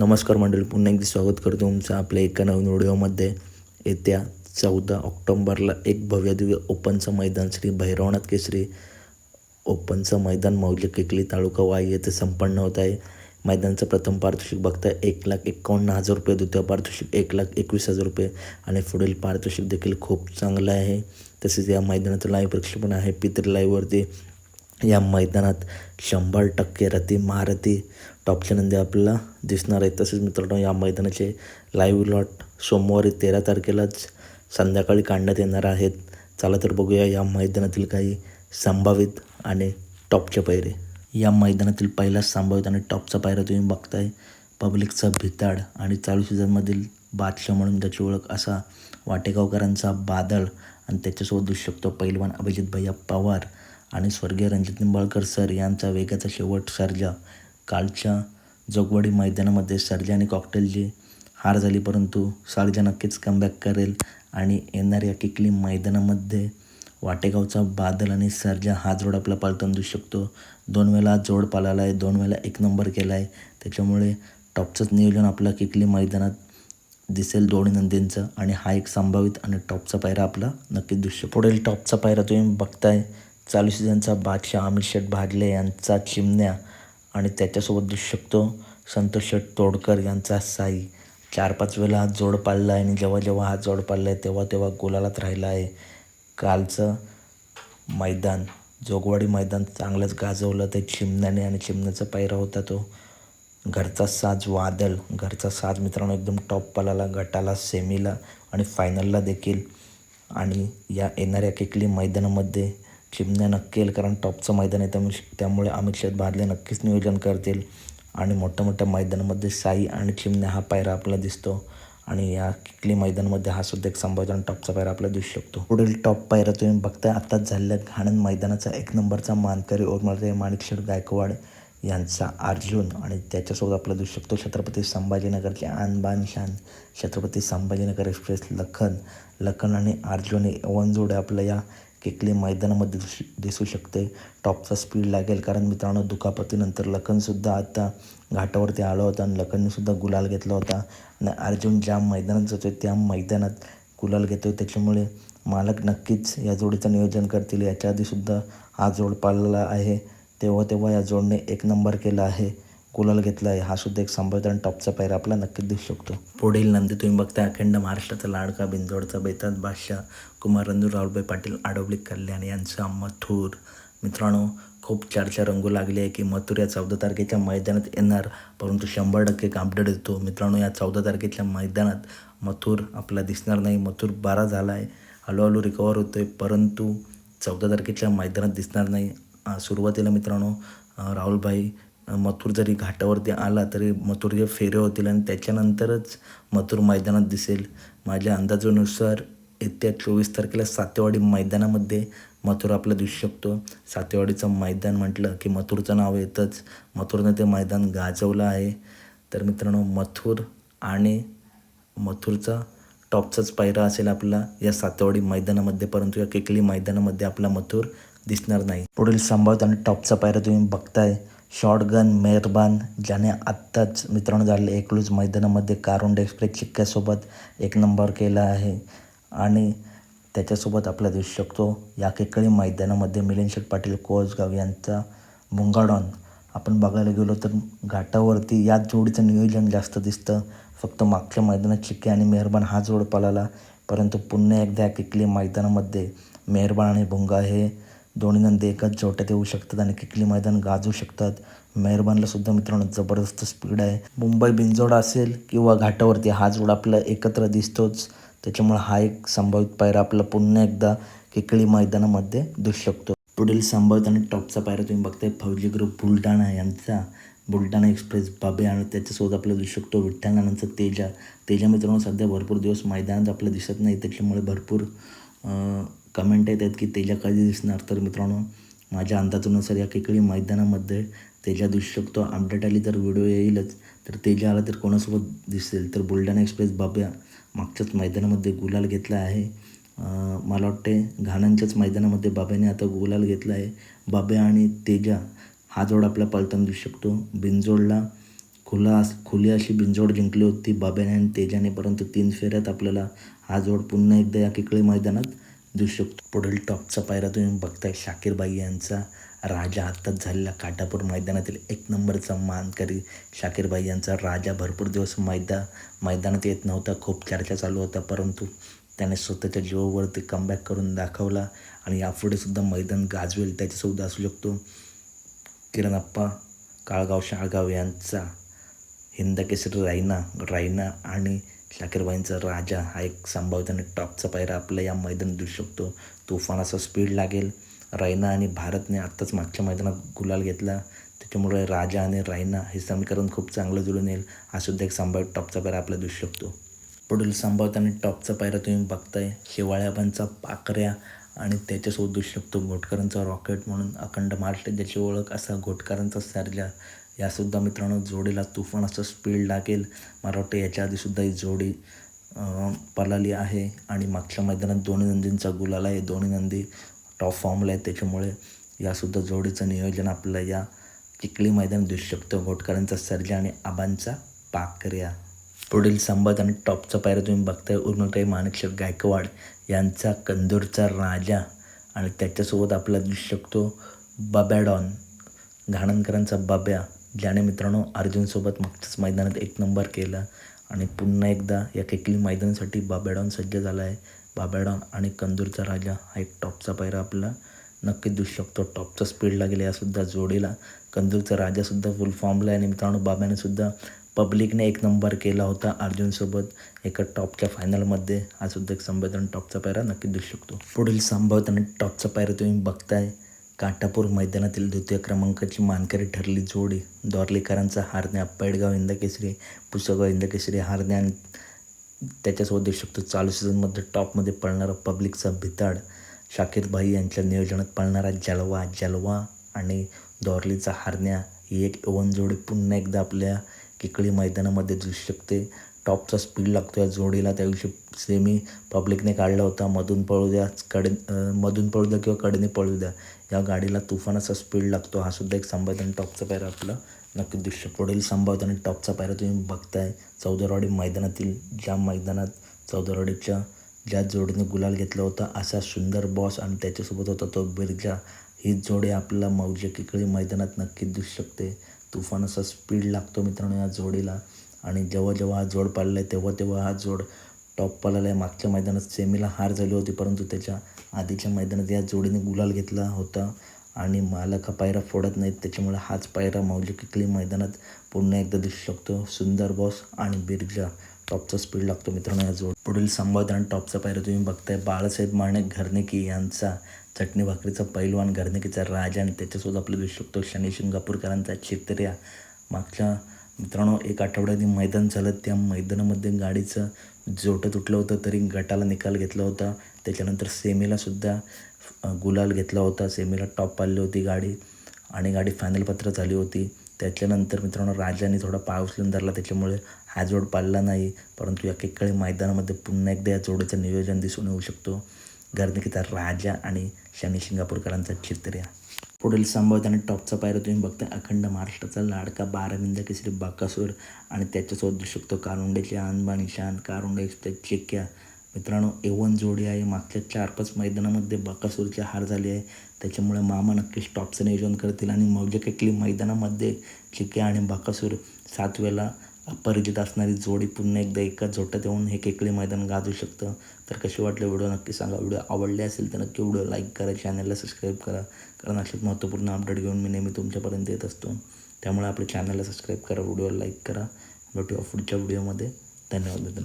नमस्कार मंडळी पुन्हा एकदा स्वागत करतो तुमचं आपल्या एका नवीन व्हिडिओमध्ये. येत्या चौदा ऑक्टोंबरला एक भव्य दिव्य ओपनचं मैदान श्री भैरवनाथ केसरी ओपनचं मैदान मौल्य केकली तालुका वाई येथे संपन्न होत आहे. मैदानाचं प्रथम पारितोषिक बघता एक लाख एकावन्न हजार रुपये द्वितीय पारितोषिक एक लाख एकवीस हजार रुपये आणि पुढील पारितोषिक देखील खूप चांगलं आहे. तसेच या मैदानाचं लाईव्ह प्रक्षेपण आहे. पितृ लाईव्हवरती या मैदानात शंभर टक्के रती महारथी टॉपच्या नंदी आपल्याला दिसणार आहेत. तसेच मित्रांनो या मैदानाचे लाईव्ह लॉट सोमवारी तेरा तारखेलाच संध्याकाळी काढण्यात येणार आहेत. चला तर बघूया या मैदानातील काही संभावित आणि टॉपचे पैरे या मैदानातील पहिला संभावित आणि टॉपचा पायरा तुम्ही बघताय. पब्लिकचा भिताड आणि चालू सीझनमधील बादशाह म्हणून त्याची ओळख असा वाटेगावकरांचा बादल आणि त्याच्यासोबत दिसू शकतो पैलवान अभिजित भैया पवार आणि स्वर्गीय रणजित निंबाळकर सर यांचा वेगाचा शेवट सर्जा कालच्या जोगवाडी मैदानामध्ये सर्जा आणि कॉकटेलची हार झाली परंतु सर्जा नक्कीच कमबॅक करेल आणि येणाऱ्या किकली मैदानामध्ये वाटेगावचा बादल आणि सर्जा हा जोड आपला पालताना दिसू शकतो. दोन वेळा जोड पालाला आहे दोन वेळा एक नंबर केला आहे त्याच्यामुळे टॉपचंच नियोजन आपलं किकली मैदानात दिसेल दोन्ही नंदींचं आणि हा एक संभावित आणि टॉपचा पायरा आपला नक्कीच दिसतो पुढील टॉपचा पायरा तुम्ही बघताय. चालू सीझनचा बादशाह अमित शेठ भागले यांचा चिमण्या. आणि त्याच्यासोबत दिसू शकतो संतोष शेठ तोडकर यांचा साई. चार पाच वेळा हा जोड पाळला आहे आणि जेव्हा जेव्हा हा जोड पाळला आहे तेव्हा तेव्हा गोलालाच राहिला आहे. कालचं मैदान जोगवाडी मैदान चांगलंच गाजवलं ते चिमण्याने आणि चिमण्याचा पायरा होता तो. घरचा साज वादल घरचा साज मित्रांनो एकदम टॉप पालाला गटाला सेमीला आणि फायनलला देखील. आणि या येणाऱ्या केकली मैदानामध्ये चिमण्या नक्की येईल कारण टॉपचं मैदान आहे त्यामुळे त्यामुळे अमित शेठ बादले नक्कीच नियोजन करतील. आणि मोठ्या मोठ्या मैदानामध्ये साई आणि चिमण्या हा पायरा आपला दिसतो. आणि या किकली मैदानामध्ये हा सुद्धा एक संभाजन टॉपचा पायरा आपल्याला दिसू शकतो. पुढील टॉप पायरा तुम्ही बघताय आत्ताच झालेल्या घाणन मैदानाचा एक नंबरचा मानकरी ओरमारे माणिकशेठ गायकवाड यांचा अर्जुन. आणि त्याच्यासोबत आपला दिसू शकतो छत्रपती संभाजीनगरचे आणबान शान छत्रपती संभाजीनगर एक्सप्रेस लखन. लखन आणि अर्जुन हे वनजोडे आपल्या या केकली मैदानामध्ये दिसू दिसू शकते. टॉपचा स्पीड लागेल कारण मित्रांनो दुखापतीनंतर लखनसुद्धा आता घाटावरती आला होता आणि लखननीसुद्धा गुलाल घेतला होता. आणि अर्जुन ज्या मैदानात जातो त्या मैदानात गुलाल घेतो त्याच्यामुळे मालक नक्कीच या जोडीचं नियोजन करतील. याच्या आधीसुद्धा हा जोड पाळलेला आहे. तेव्हा तेव्हा या जोडने एक नंबर केला आहे. कोलाला घेतला आहे हा सुद्धा एक संभाव्य टॉपचा पायरा आपला नक्कीच दिसू शकतो. पुढील नंदी तुम्ही बघता अखंड महाराष्ट्राचा लाडका बिंदोडचा बेतात बादशाह कुमार रंजू राहुलभाई पाटील आडवली कल्याण यांचा मथुर. मित्रांनो खूप चर्चा रंगू लागली आहे की मथुर या चौदा तारखेच्या मैदानात येणार परंतु शंभर टक्के अपडेट येतो. मित्रांनो या चौदा तारखेच्या मैदानात मथुर आपला दिसणार नाही. मथुर बारा झाला आहे हळूहळू रिकवर होतो आहे परंतु चौदा तारखेच्या मैदानात दिसणार नाही. सुरुवातीला मित्रांनो राहुलभाई मथुर जरी घाटावरती आला तरी मथुरचे फेरे होतील आणि त्याच्यानंतरच मथुर मैदानात दिसेल. माझ्या अंदाजानुसार येत्या चोवीस तारखेला सातेवाडी मैदानामध्ये मथुर आपला दिसू शकतो. सातेवाडीचं मैदान म्हटलं की मथुरचं नाव येतंच. मथुरनं ते मैदान गाजवलं आहे. तर मित्रांनो मथुर आणि मथुरचा टॉपचाच पायरा असेल आपला या सातेवाडी मैदानामध्ये परंतु या केकली मैदानामध्ये आपला मथुर दिसणार नाही. पुढील संभाव्यत आणि टॉपचा पायरा तुम्ही बघताय. शॉटगन मेहरबान ज्याने आत्ताच मित्रांनो झालेले एकलूज मैदानामध्ये कारुंड एक्सप्रेस चिक्क्यासोबत एक नंबर केला आहे. आणि त्याच्यासोबत आपला दिसू शकतो या केकळी मैदानामध्ये मिलिंद शेठ पाटील कोसगाव यांचा मुंगाडॉन. आपण बघायला गेलो तर घाटावरती याच जोडीचं नियोजन जास्त दिसतं. फक्त मागच्या मैदानात चिक्के आणि मेहरबान हा जोड पळाला. परंतु पुन्हा एकदा या किकली मैदानामध्ये मेहरबान आणि भुंगा हे दोन्ही नंदी एकाच जोट्यात येऊ शकतात आणि किकली मैदान गाजू शकतात. मेहरबानला सुद्धा मित्रांनो जबरदस्त स्पीड आहे. मुंबई बिनजोड असेल किंवा घाटावरती हा जोड आपला एकत्र दिसतोच. त्याच्यामुळे हा एक संभावित पायरा आपला पुन्हा एकदा किकळी मैदानामध्ये दिसू शकतो. पुढील संभावित आणि टॉपचा पायरा तुम्ही बघताय फौजी ग्रुप बुलढाणा यांचा. बुलढाणा एक्सप्रेस बाबे आणि त्याच्यासोबत आपला दिसू शकतो विठ्ठलनानांचा तेजा. तेजा मित्रांनो सध्या भरपूर दिवस मैदानात आपल्याला दिसत नाही त्याच्यामुळे भरपूर कमेंट येत आहेत की तेजा कधी दिसणार? तर मित्रांनो माझ्या अंदाजानुसार या केकळी मैदानामध्ये तेजा दिसू शकतो. अपडेट आली तर व्हिडिओ येईलच. तर तेजा आला तर कोणासोबत दिसेल? तर बुलढाणा एक्सप्रेस बाब्या मागच्याच मैदानामध्ये गुलाल घेतला आहे. मला वाटते घाणांच्याच मैदानामध्ये बाब्याने आता गुलाल घेतला आहे. बाब्या आणि तेजा हा जोड आपला पळताना दिसू शकतो. बिनजोडला खुला खुली अशी बिंजोड जिंकली होती बाब्याने आणि तेजाने. परंतु तीन फेऱ्यात आपल्याला हा जोड पुन्हा एकदा या किकळी मैदानात देऊ शकतो. पुढील टॉपचा पायरा तुम्ही बघताय शाकीरबाई यांचा राजा आत्ताच झालेला काटापूर मैदानातील एक नंबरचा मानकरी शाकीरबाई यांचा राजा भरपूर दिवस मैदा मैदानात येत नव्हता खूप चर्चा चालू होता परंतु त्याने स्वतःच्या जीवावरती कमबॅक करून दाखवला आणि यापुढे सुद्धा मैदान गाजवेल त्याच्यासुद्धा असू शकतो किरणप्पा काळगाव शाळगाव यांचा हिंदकेसरी रायना रायना आणि शाकीरबाईंचा राजा हा एक संभाव्यतेने टॉपचा पायरा आपल्या या मैदानात दिसू शकतो. तुफान असा स्पीड लागेल. रायना आणि भारतने आत्ताच मागच्या मैदानात गुलाल घेतला. त्याच्यामुळे राजा आणि रायना हे समीकरण खूप चांगलं जुळून येईल हा सुद्धा एक संभाव्य टॉपचा पायरा आपल्याला दिसू शकतो. पुढील संभाव्यतेने टॉपचा पायरा तुम्ही बघताय. शेवाळ्याबांचा पाकऱ्या आणि त्याच्यासोबत दिसू शकतो घोटकरांचा रॉकेट म्हणून अखंड महाराष्ट्र ज्याची ओळख असा घोटकरांचा सर्जा. यासुद्धा मित्रांनो जोडीला तुफान असं स्पीड लागेल. मला वाटतं याच्या आधीसुद्धा ही जोडी पलाली आहे. आणि मागच्या मैदानात दोन्ही नंदींचा गुलाल आहे. दोन्ही नंदी टॉप फॉर्मला आहेत. त्याच्यामुळे यासुद्धा जोडीचं नियोजन आपल्याला या चिखली मैदान दिसू शकतं. घोटकरांचा सर्जा आणि आबांचा पाकऱ्या. पुढील संवाद आणि टॉपचा पायरा तुम्ही बघताय. उर्मिळताई माणिकशेठ गायकवाड यांचा कंदूरचा राजा. आणि त्याच्यासोबत आपल्याला दिसू शकतो बब्याडॉन. घाणनकरांचा बब्या. ज्याने मित्रांनो अर्जुनसोबत मागच्याच मैदानात एक नंबर केला आणि पुन्हा एकदा या केकली मैदानासाठी बाबेडॉन सज्ज झाला आहे. बाबेडॉन आणि कंदूरचा राजा हा एक टॉपचा पायरा आपला. नक्कीच दिसू शकतो टॉपचा स्पीड लागेल यासुद्धा जोडीला. कंदूरचा राजासुद्धा फुल फॉर्मला आहे आणि मित्रांनो बाब्यानेसुद्धा पब्लिकने एक नंबर केला होता अर्जुनसोबत एका टॉपच्या फायनलमध्ये हा सुद्धा एक संबोधन टॉपचा पायरा नक्की दिसू शकतो पुढील संभाव्यता आणि टॉपचा पायरा तुम्ही बघताय. काटापूर मैदानातील द्वितीय क्रमांकाची मानकरी ठरली जोडी. दोरलेकरांचा हारण्या पेडगाव इंदकेसरी पुसगाव इंदकेसरी हारण्या आणि त्याच्यासोबत देऊ शकतो चालू सीझनमध्ये टॉपमध्ये पळणारा पब्लिकचा भिताड. शाकीर भाई यांच्या नियोजनात पळणारा जलवा जलवा आणि दौरलीचा हारण्या. ही एक यवन जोडी पुन्हा एकदा आपल्या किकळी मैदानामध्ये दिसू शकते. टॉपचा स्पीड लागतो या जोडीला. त्या दिवशी सेमी पब्लिकने काढला होता. मधून पळू द्या कडे मधून पळू द्या किंवा कडेने पळू द्या या गाडीला तुफानाचा स्पीड लागतो. हा सुद्धा एक संभाव्य टॉपचा पायरा आपला नक्कीच दृश्य. पुढील संभाव्य आणि टॉपचा पायरा तुम्ही बघताय. चौदरवाडी मैदानातील ज्या मैदानात चौदरवाडीच्या ज्या जोडीने गुलाल घेतला होता असा सुंदर बॉस आणि त्याच्यासोबत होता तो बिरजा. ही जोडी आपल्याला मौजे किकळी मैदानात नक्कीच दिसू शकते. तुफान असा स्पीड लागतो मित्रांनो या जोडीला. आणि जेव्हा जेव्हा हा जोड पाळला आहे तेव्हा तेव्हा हा जोड टॉप पाळला आहे मागच्या मैदानात सेमीला हार झाली होती परंतु त्याच्या आधीच्या मैदानात या जोडीने गुलाल घेतला होता आणि मालक हा पायरा फोडत नाहीत. त्याच्यामुळे हाच पायरा माऊली किकली मैदानात पुन्हा एकदा दिसू शकतो. सुंदर बॉस आणि बिरजा टॉपचा स्पीड लागतो मित्रांनो या जोड पुढील संवाद आणि टॉपचा पायरा तुम्ही बघताय. बाळासाहेब माणे घरनेकी यांचा चटणी भाकरीचा पैलवान घरनेकीचा राजा आणि त्याच्यासोबत आपलं दिसू शकतो शनी शिंगापूरकरांचा चित्र्या. मागच्या मित्रांनो एक आठवड्यात मैदान झालं त्या मैदानामध्ये गाडीचं जोटं तुटलं होतं तरी गटाला निकाल घेतला होता. त्याच्यानंतर सेमीलासुद्धा गुलाल घेतला होता. सेमीला टॉप पाडली होती गाडी आणि गाडी फायनल पत्र झाली होती. त्याच्यानंतर मित्रांनो राजाने थोडा पाय उचलून धरला. त्याच्यामुळे हा जोड पाळला नाही. परंतु या एकेकाळी मैदानामध्ये पुन्हा एकदा या जोडीचं नियोजन दिसून येऊ शकतो. गर्निकीचा राजा आणि शनी शिंगापूरकरांचा चित्र्या पुढील संभाव्यता आणि टॉपचा पायरा तुम्ही बघता अखंड महाराष्ट्राचा लाडका बाराविंद केसरी बाकासूर आणि त्याच्यासोबत दिसू शकतो कारुंडेचे आणबाणी शान कारुंडेचे चेक्या. मित्रांनो एवन जोडी आहे. मागच्या चार पाच मैदानामध्ये बाकासूरची हार झाली आहे. त्याच्यामुळे मामा नक्कीच टॉपचं नियोजन करतील आणि मौजे केकली मैदानामध्ये चिक्या आणि बाकासूर सात वेळेला अपरिचित असणारी जोडी पुन्हा एकदा एकाच झोट्यात येऊन हे केकली मैदान गाजू शकतं. तर कसे वाटले व्हिडिओ नक्की सांगा. व्हिडिओ आवडले असेल तर नक्की व्हिडिओ लाईक करा चॅनलला सबस्क्राईब करा. कारण असेच महत्त्वपूर्ण अपडेट घेऊन मी नेहमी तुमच्यापर्यंत येत असतो. त्यामुळे आपल्या चॅनलला सबस्क्राईब करा व्हिडिओला लाईक करा. भेटूया पुढच्या व्हिडिओमध्ये. धन्यवाद धन्यवाद